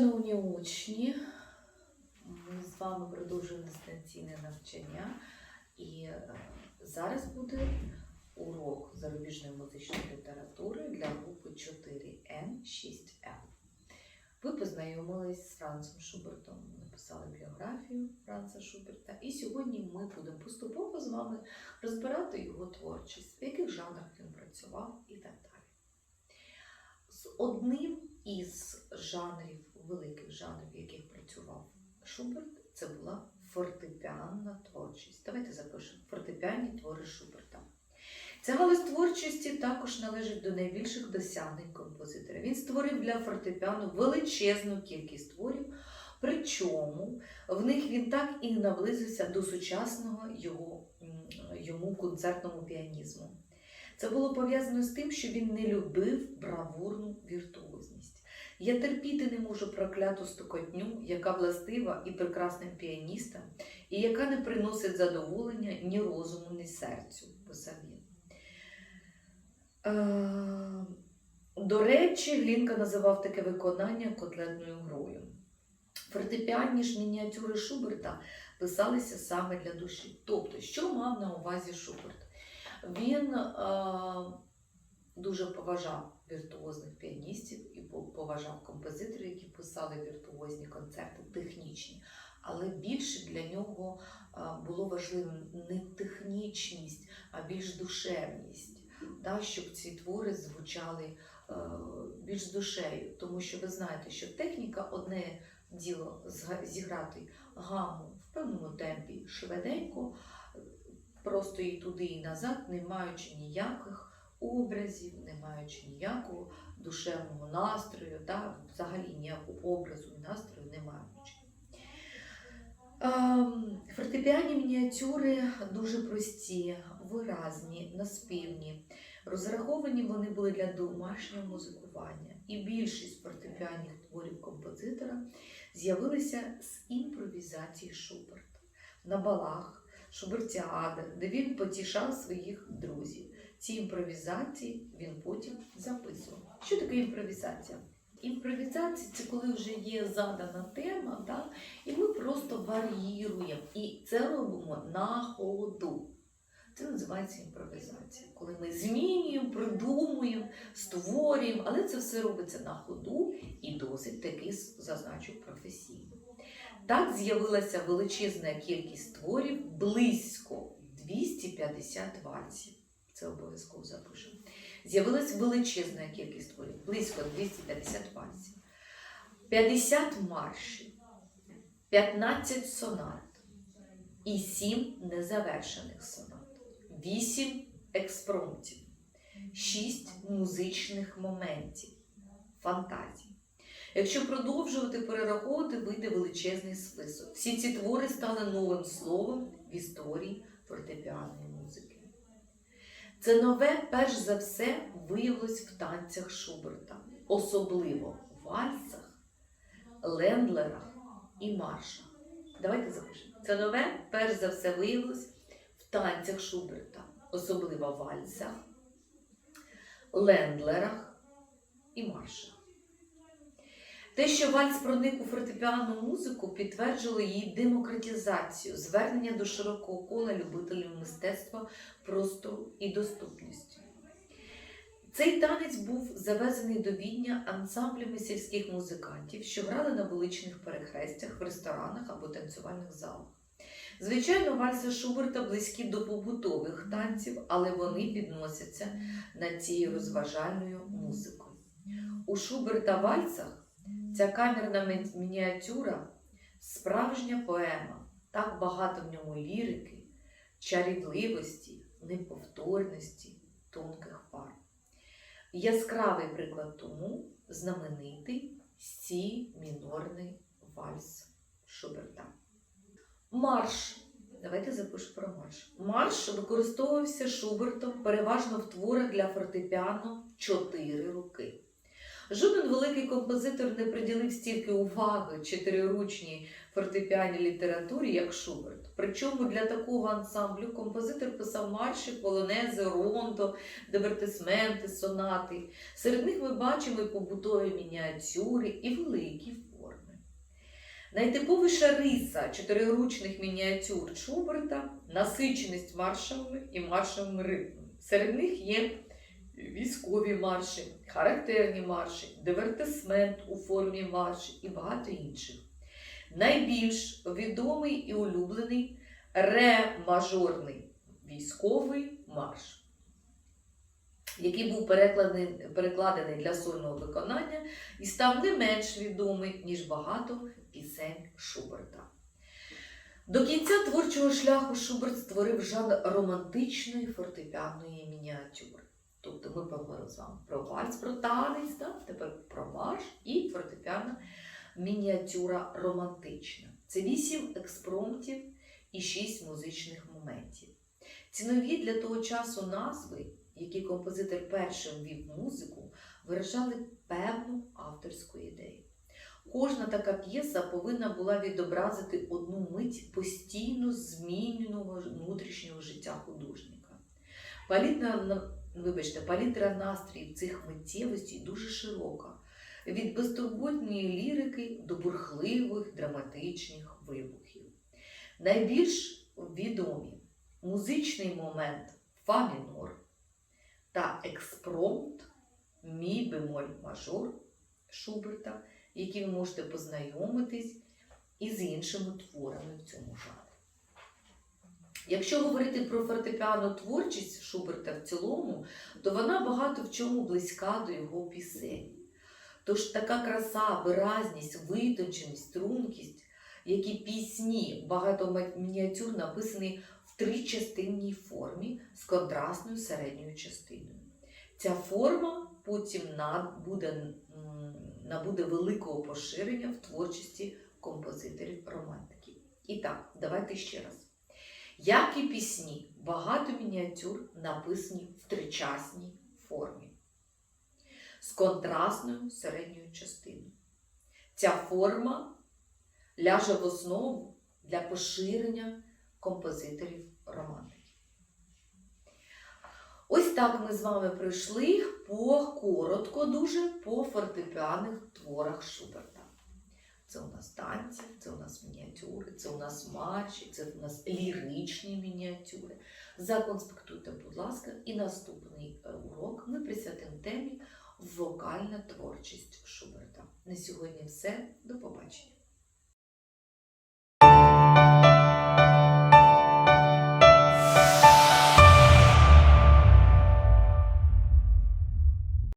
Шановні учні, ми з вами продовжуємо дистанційне навчання, і е, зараз буде урок зарубіжної музичної літератури для групи 4Н6Л. Ви познайомились з Францем Шубертом, написали біографію Франца Шуберта, і сьогодні ми будемо поступово з вами розбирати його творчість, в яких жанрах він працював і так далі. З одним із жанрів, великих жанрів, в яких працював Шуберт, це була фортепіанна творчість. Давайте запишемо фортепіанні твори Шуберта. Ця галузь творчості також належить до найбільших досягнень композитора. Він створив для фортепіано величезну кількість творів, причому в них він так і наблизився до сучасного його, йому концертному піанізму. Це було пов'язано з тим, що він не любив бравурну віртуозність. Я терпіти не можу прокляту стукотню, яка властива і прекрасним піаністам, і яка не приносить задоволення ні розуму, ні серцю, писав він. Е, До речі, Глінка називав таке виконання котлетною грою. Фортепіанні ж мініатюри Шуберта писалися саме для душі. Тобто, що мав на увазі Шуберт? Він е, дуже поважав віртуозних піаністів і поважав композиторів, які писали віртуозні концерти, технічні. Але більше для нього е, було важливим не технічність, а більш душевність, да, щоб ці твори звучали е, більш з душею. Тому що ви знаєте, що техніка одне діло зіграти гаму в певному темпі швиденько, просто і туди, і назад, не маючи ніяких образів, не маючи ніякого душевного настрою, да, взагалі ніякого образу і настрою не маючи. Ем, Фортепіані мініатюри дуже прості, виразні, наспівні. Розраховані вони були для домашнього музикування, і більшість фортепіанних творів композитора з'явилися з імпровізації Шуберта на балах, Шубертіади, де він потішав своїх друзів. Ці імпровізації він потім записував. Що таке імпровізація? Імпровізація це коли вже є задана тема, да? і ми просто варіюємо. І це робимо на ходу. Це називається імпровізація. Коли ми змінюємо, придумуємо, створюємо, але це все робиться на ходу і досить таки зазначу професійно. Так з'явилася величезна кількість творів, близько 250 вальсів. Це обов'язково запишемо. З'явилася величезна кількість творів, близько 250 вальсів, 50 маршів, 15 сонат і 7 незавершених сонат, 8 експромтів, 6 музичних моментів, фантазій. Якщо продовжувати перераховувати, вийде величезний список. Всі ці твори стали новим словом в історії фортепіанної музики. Це нове, перш за все, виявилось в танцях Шуберта, особливо в вальсах, лендлерах і маршах. Давайте запишемо. Це нове, перш за все, виявилось в танцях Шуберта, особливо в вальсах, лендлерах і маршах. Те, що вальс проник у фортепіанну музику, підтверджило її демократизацію, звернення до широкого кола любителів мистецтва, простору і доступності. Цей танець був завезений до Відня ансамблями сільських музикантів, що грали на вуличних перехрестях, в ресторанах або танцювальних залах. Звичайно, вальси Шуберта близькі до побутових танців, але вони підносяться над цією розважальною музикою. У Шуберта вальсах Ця камерна мініатюра справжня поема, так багато в ньому лірики, чарівливості, неповторності, тонких фарб. Яскравий приклад тому знаменитий сі мінорний вальс Шуберта. Марш. Давайте запишемо про марш. Марш використовувався Шубертом переважно в творах для фортепіано чотири руки. Жоден великий композитор не приділив стільки уваги чотириручній фортепіанній літературі, як Шуберт. Причому для такого ансамблю композитор писав марші, полонези, рондо, дивертисменти, сонати. Серед них ми бачимо і побутові мініатюри, і великі форми. Найтиповіша риса чотириручних мініатюр Шуберта насиченість маршами і маршовими ритмами. Серед них є військові марші, характерні марші, дивертисмент у формі марші і багато інших. Найбільш відомий і улюблений ре-мажорний військовий марш, який був перекладений, перекладений для сольного виконання і став не менш відомий, ніж багато пісень Шуберта. До кінця творчого шляху Шуберт створив жанр романтичної фортепіаної мініатюри. Ми поговорили з вами про вальс, про танець, да? тепер про марш і фортепіана мініатюра романтична. Це вісім експромтів і шість музичних моментів. Ці нові для того часу назви, які композитор першим ввів музику, виражали певну авторську ідею. Кожна така п'єса повинна була відобразити одну мить постійно змінюваного внутрішнього життя художника. Палітра, на- вибачте, палітра настроїв цих миттєвостей дуже широка, від безтурботної лірики до бурхливих драматичних вибухів. Найбільш відомі музичний момент фа мінор та експромт мі бемоль мажор Шуберта, які ви можете познайомитись із іншими творами в цьому жанрі. Якщо говорити про фортепіано творчість Шуберта в цілому, то вона багато в чому близька до його пісень. Тож така краса, виразність, витонченість, стрункість, які пісні багато мініатюр написані в тричастинній формі з контрастною середньою частиною. Ця форма потім буде, набуде великого поширення в творчості композиторів романтиків. І так, давайте ще раз. Як і пісні, багато мініатюр написані в тричасній формі з контрастною середньою частиною. Ця форма ляже в основу для поширення композиторів романтиків. Ось так ми з вами пройшли по коротко дуже по фортепіаних творах Шуберта. Це у нас танці, це у нас мініатюри, це у нас матчі, це у нас ліричні мініатюри. Законспектуйте, будь ласка, і наступний е, урок ми присвятимо темі вокальна творчість Шуберта. На сьогодні все. До побачення.